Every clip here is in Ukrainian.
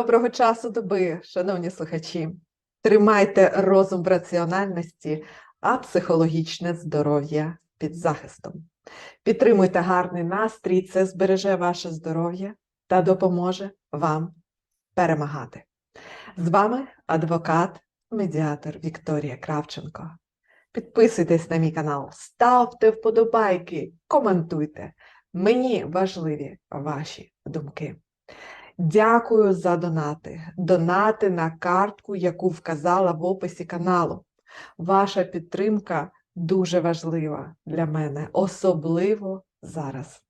Доброго часу доби, шановні слухачі. Тримайте розум в раціональності, а психологічне здоров'я під захистом. Підтримуйте гарний настрій, це збереже ваше здоров'я та допоможе вам перемагати. З вами адвокат, медіатор Вікторія Кравченко. Підписуйтесь на мій канал, ставте вподобайки, коментуйте. Мені важливі ваші думки. Дякую за донати. Донати на картку, яку вказала в описі каналу. Ваша підтримка дуже важлива для мене, особливо зараз.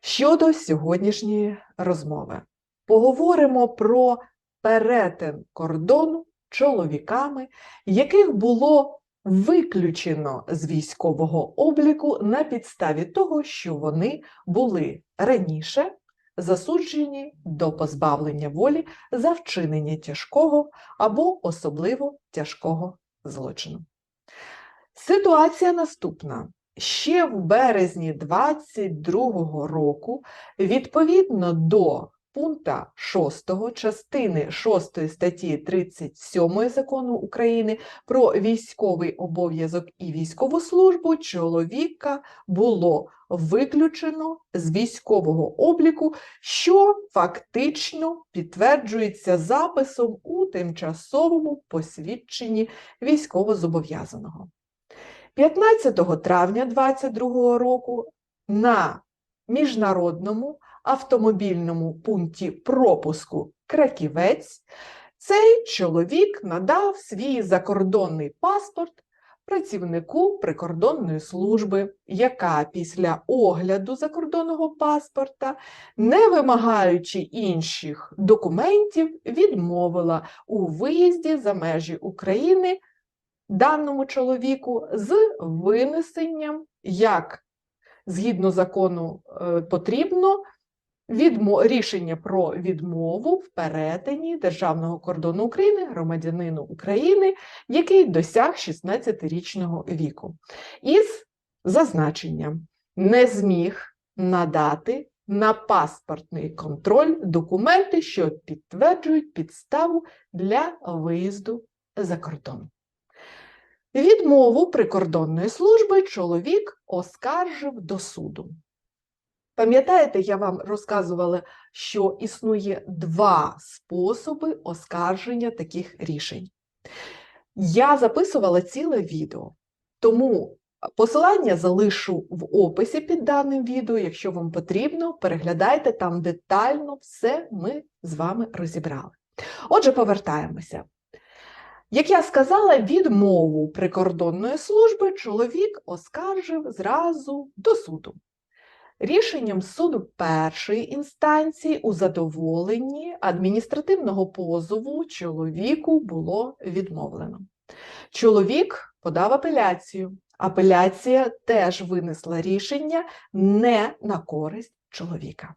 Щодо сьогоднішньої розмови, поговоримо про перетин кордону чоловіками, яких було виключено з військового обліку на підставі того, що вони були раніше засуджені до позбавлення волі за вчинення тяжкого або особливо тяжкого злочину. Ситуація наступна. Ще в березні 2022 року, відповідно до пункта 6 частини 6 статті 37 закону України про військовий обов'язок і військову службу чоловіка було виключено з військового обліку, що фактично підтверджується записом у тимчасовому посвідченні військовозобов'язаного. 15 травня 2022 року на міжнародному автомобільному пункті пропуску Краківець цей чоловік надав свій закордонний паспорт працівнику прикордонної служби, яка після огляду закордонного паспорта, не вимагаючи інших документів, відмовила у виїзді за межі України даному чоловіку з винесенням, як згідно закону е, потрібно, відмо... рішення про відмову в перетині державного кордону України громадянину України, який досяг 16-річного віку, із зазначенням не зміг надати на паспортний контроль документи, що підтверджують підставу для виїзду за кордон. Відмову прикордонної служби чоловік оскаржив до суду. Пам'ятаєте, я вам розказувала, що існує два способи оскарження таких рішень. Я записувала ціле відео, тому посилання залишу в описі під даним відео. Якщо вам потрібно, переглядайте там детально все ми з вами розібрали. Отже, повертаємося. Як я сказала, відмову прикордонної служби чоловік оскаржив зразу до суду. Рішенням суду першої інстанції у задоволенні адміністративного позову чоловіку було відмовлено. Чоловік подав апеляцію. Апеляція теж винесла рішення не на користь чоловіка.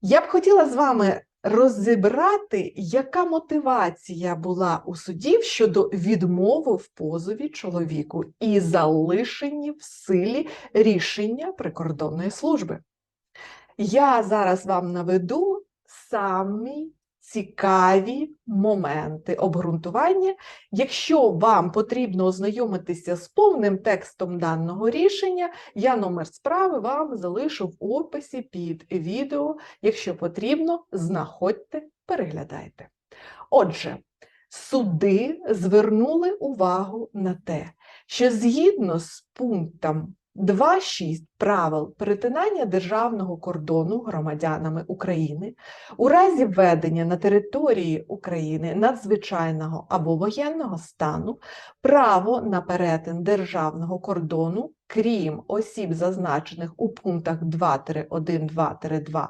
Я б хотіла з вами розібрати, яка мотивація була у судів щодо відмови в позові чоловіку і залишені в силі рішення прикордонної служби. Я зараз вам наведу самі цікаві моменти обґрунтування. Якщо вам потрібно ознайомитися з повним текстом даного рішення, я номер справи вам залишу в описі під відео. Якщо потрібно, знаходьте, переглядайте. Отже, суди звернули увагу на те, що згідно з пунктом 2.6 правил перетинання державного кордону громадянами України у разі введення на території України надзвичайного або воєнного стану право на перетин державного кордону, крім осіб, зазначених у пунктах 2-1-2-2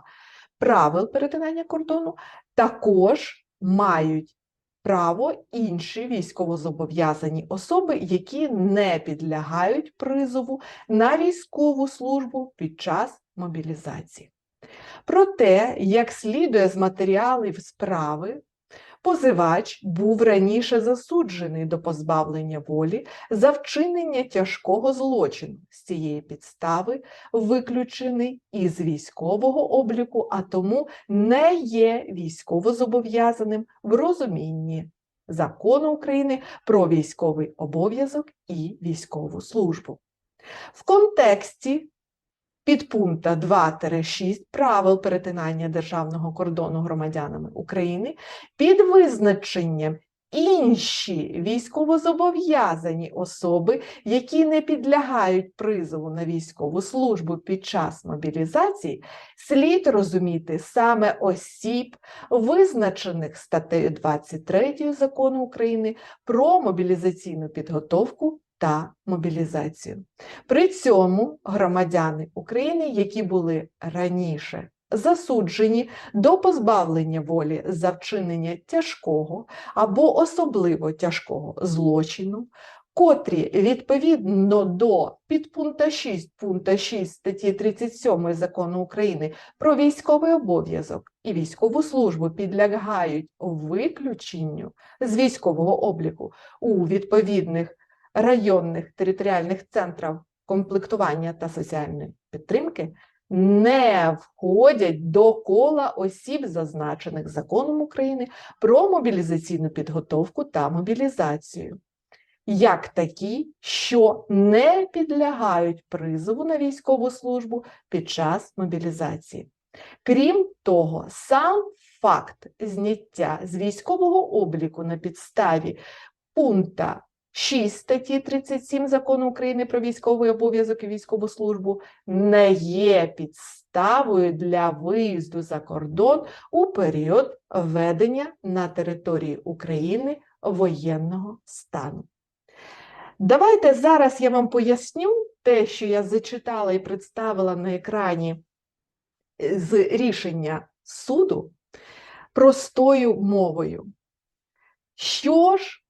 правил перетинання кордону, також мають право інші військовозобов'язані особи, які не підлягають призову на військову службу під час мобілізації. Проте, як слідує з матеріалів справи, позивач був раніше засуджений до позбавлення волі за вчинення тяжкого злочину. З цієї підстави виключений із військового обліку, а тому не є військовозобов'язаним в розумінні Закону України про військовий обов'язок і військову службу. В контексті підпункта 2-6 правил перетинання державного кордону громадянами України під визначенням інші військовозобов'язані особи, які не підлягають призову на військову службу під час мобілізації, слід розуміти саме осіб, визначених статтею 23 Закону України про мобілізаційну підготовку та мобілізацію. При цьому громадяни України, які були раніше засуджені до позбавлення волі за вчинення тяжкого або особливо тяжкого злочину, котрі відповідно до підпункта 6 пункта 6 статті 37 Закону України про військовий обов'язок і військову службу підлягають виключенню з військового обліку у відповідних районних територіальних центрах комплектування та соціальної підтримки не входять до кола осіб, зазначених законом України про мобілізаційну підготовку та мобілізацію, як такі, що не підлягають призову на військову службу під час мобілізації. Крім того, сам факт зняття з військового обліку на підставі пункта 6 статті 37 Закону України про військовий обов'язок і військову службу не є підставою для виїзду за кордон у період введення на території України воєнного стану. Давайте зараз я вам поясню те, що я зачитала і представила на екрані е, з рішення суду простою мовою. Що ж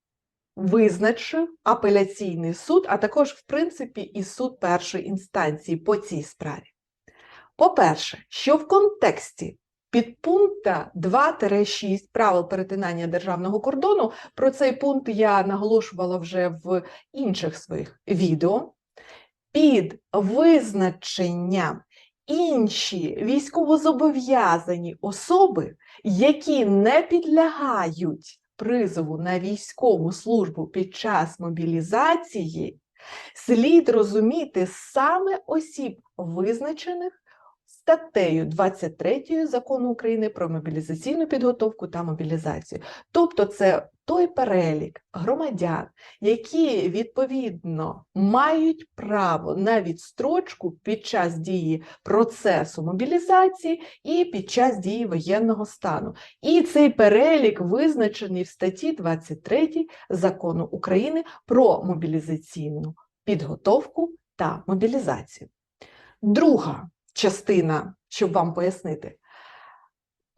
визначив апеляційний суд, а також, в принципі, і суд першої інстанції по цій справі. По-перше, що в контексті підпункта 2-6 правил перетинання державного кордону, про цей пункт я наголошувала вже в інших своїх відео, під визначенням інші військовозобов'язані особи, які не підлягають призову на військову службу під час мобілізації, слід розуміти саме осіб, визначених статтею 23 закону України про мобілізаційну підготовку та мобілізацію. Тобто, це той перелік громадян, які відповідно мають право на відстрочку під час дії процесу мобілізації і під час дії воєнного стану. І цей перелік визначений в статті 23 закону України про мобілізаційну підготовку та мобілізацію. Друга частина, щоб вам пояснити.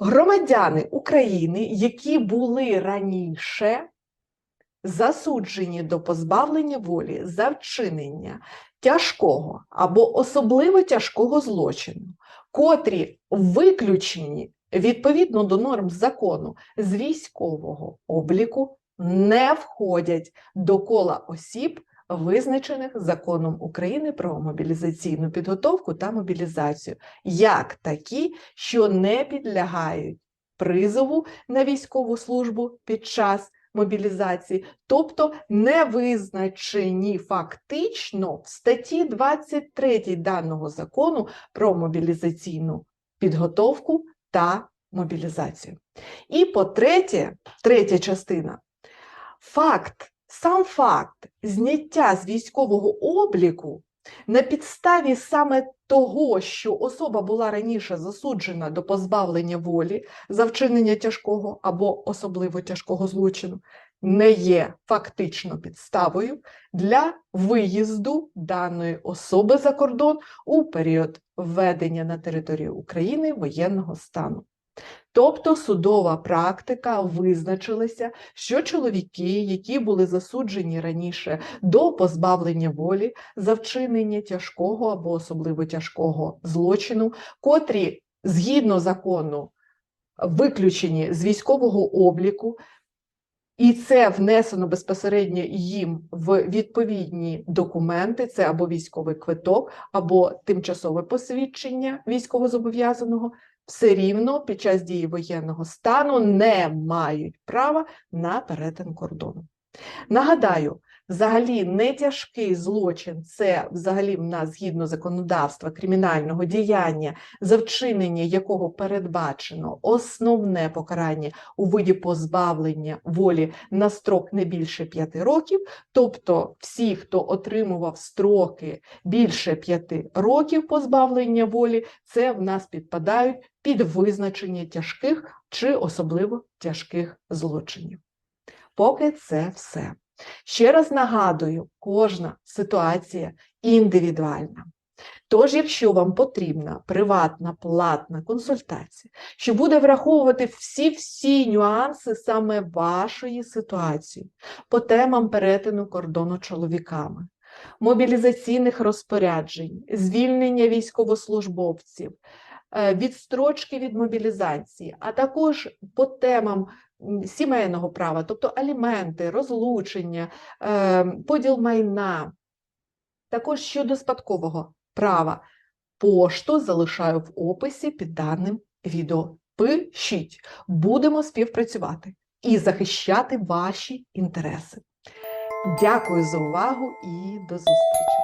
Громадяни України, які були раніше засуджені до позбавлення волі за вчинення тяжкого або особливо тяжкого злочину, котрі виключені відповідно до норм закону з військового обліку, не входять до кола осіб, визначених законом України про мобілізаційну підготовку та мобілізацію, як такі, що не підлягають призову на військову службу під час мобілізації, тобто не визначені фактично в статті 23 даного закону про мобілізаційну підготовку та мобілізацію. І по-третє, третя частина. Факт Сам факт зняття з військового обліку на підставі саме того, що особа була раніше засуджена до позбавлення волі за вчинення тяжкого або особливо тяжкого злочину, не є фактично підставою для виїзду даної особи за кордон у період введення на територію України воєнного стану. Тобто судова практика визначилася, що чоловіки, які були засуджені раніше до позбавлення волі за вчинення тяжкого або особливо тяжкого злочину, котрі згідно закону виключені з військового обліку, і це внесено безпосередньо їм в відповідні документи: це або військовий квиток, або тимчасове посвідчення військовозобов'язаного, все рівно під час дії воєнного стану не мають права на перетин кордону. Нагадаю, взагалі не тяжкий злочин це взагалі в нас згідно законодавства кримінального діяння, за вчинення якого передбачено основне покарання у виді позбавлення волі на строк не більше 5 років. Тобто, всі, хто отримував строки більше 5 років позбавлення волі, це в нас підпадають під визначення тяжких чи особливо тяжких злочинів. Поки це все. Ще раз нагадую, кожна ситуація індивідуальна. Тож, якщо вам потрібна приватна платна консультація, що буде враховувати всі-всі нюанси саме вашої ситуації по темам перетину кордону чоловіками, мобілізаційних розпоряджень, звільнення військовослужбовців, відстрочки від мобілізації, а також по темам сімейного права, тобто аліменти, розлучення, е, поділ майна, також щодо спадкового права. Пошту залишаю в описі під даним відео. Пишіть, будемо співпрацювати і захищати ваші інтереси. Дякую за увагу і до зустрічі!